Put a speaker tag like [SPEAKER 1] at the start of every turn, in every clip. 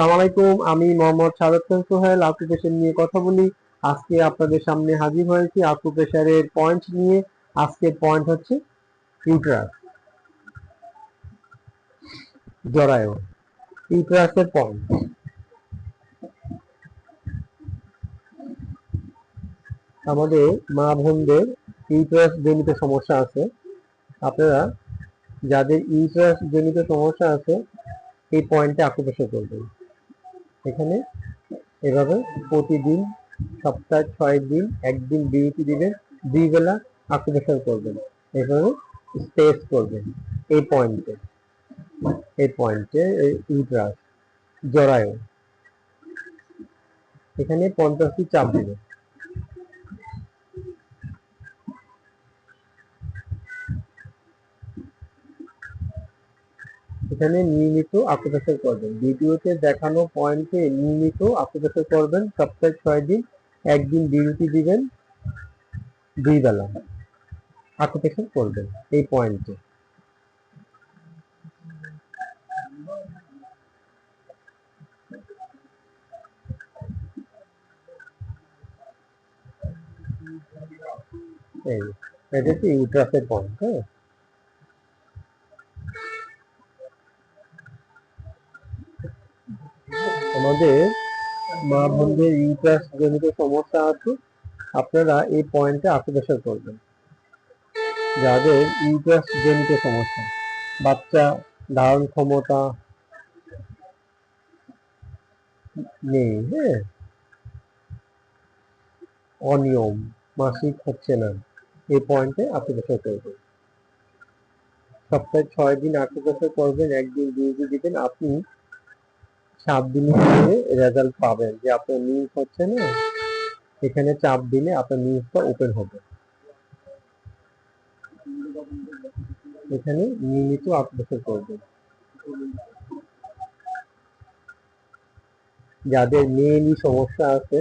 [SPEAKER 1] আলাইকুম, আমি মোহাম্মদ সাদত সোহেল আকুপেশার নিয়ে কথা বলি। আজকে আপনাদের সামনে হাজির হয়েছি আকুপেশারের পয়েন্ট নিয়ে। আজকের পয়েন্ট হচ্ছে ইউট্রাস জরায়ু ইউট্রাসের পয়েন্ট। আমাদের মা বোনদের ইউট্রাস জনিত সমস্যা আছে। আপনারা যাদের ইউট্রাস জনিত সমস্যা আছে, এই পয়েন্টে আকুপেশার করবেন। এখানে এভাবে প্রতিদিন সপ্তাহে ছয় দিন, একদিন বিউটি দিবেন দুই বেলা আকুপেশন করবেন। এভাবে স্পেস করবেন। এই পয়েন্টে এই পয়েন্টে ইউট্রাস জরায়ু। এখানে পঞ্চাশটি চাপ দিবেন। এখানে নিয়মিত আকুপাশার করবেন। ভিডিওতে দেখানো পয়েন্টে নিয়মিত আকুপাশার করবেন। সপ্তাহে ছয় দিন, একদিন বিরতি দিবেন, দুই বেলা আকুপাশার করবেন এই পয়েন্টে এই, এটা হচ্ছে ইউট্রাসের পয়েন্ট হ্যাঁ? আমাদের মা বোনদের ইউট্রাস জনিত সমস্যা আছে, আপনারা এই পয়েন্টে আকুপাশার করবেন। যাদের ইউট্রাস জনিত সমস্যা, বাচ্চা ধারণ ক্ষমতা নেই হ্যাঁ? অনিয়ম, মাসিক হচ্ছে না, এই পয়েন্টে আকুপাশার করবেন। সপ্তাহে ছয় দিন আকুপাশার করবেন, একদিন বিরতি দিবেন, আপনি চাপ দিলে রেজাল্ট পাবেন। যে আপনার নিউজ হচ্ছে না, এখানে চাপ দিলে আপনার নিউজটা ওপেন হবে। এখানে নিয়মিত আপডেট করবেন। যাদের মেয়েলি সমস্যা আছে,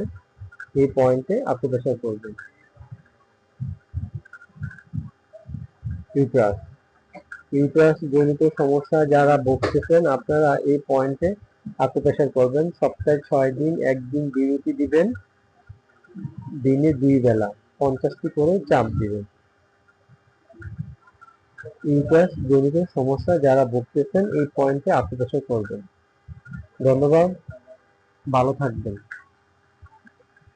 [SPEAKER 1] এই পয়েন্টে আপডেট করবেন। ইউট্রাস ইউট্রাস জনিত সমস্যা যারা ভুগতেছেন, আপনারা এই পয়েন্টে আকুপ্রেশার করবেন সপ্তাহে ছয় দিন, একদিন বিরতি দিবেন, দিনে দুই বেলা পঞ্চাশটি করে চাপ দিবেন। ইউট্রাস জনিত সমস্যা, যারা ভুগতেছেন, এই পয়েন্টে আকুপ্রেশার করবেন। ধন্যবাদ, ভালো থাকবেন।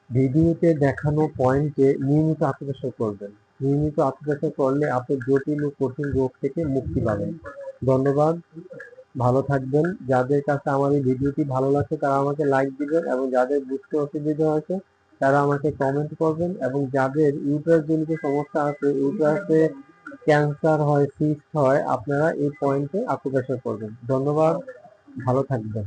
[SPEAKER 1] ভিডিওতে দেখানো পয়েন্টে নিয়মিত আকুপ্রেশার করবেন। নিয়মিত আকুপ্রেশার করলে আপনি জটিল ও কঠিন রোগ থেকে মুক্তি পাবেন। ধন্যবাদ। ভালো থাকবেন। যাদের কাছে আমার এই ভিডিওটি ভালো লাগছে, তারা আমাকে লাইক দিবেন এবং যাদের বুঝতে অসুবিধা আছে তারা আমাকে কমেন্ট করবেন এবং যাদের ইউটারাস জনিত সমস্যা আছে ইউটারাসে ক্যান্সার হয় সিস্ট হয়, আপনারা এই পয়েন্টে আকুপ্রেশার করবেন। ধন্যবাদ। ভালো থাকবেন।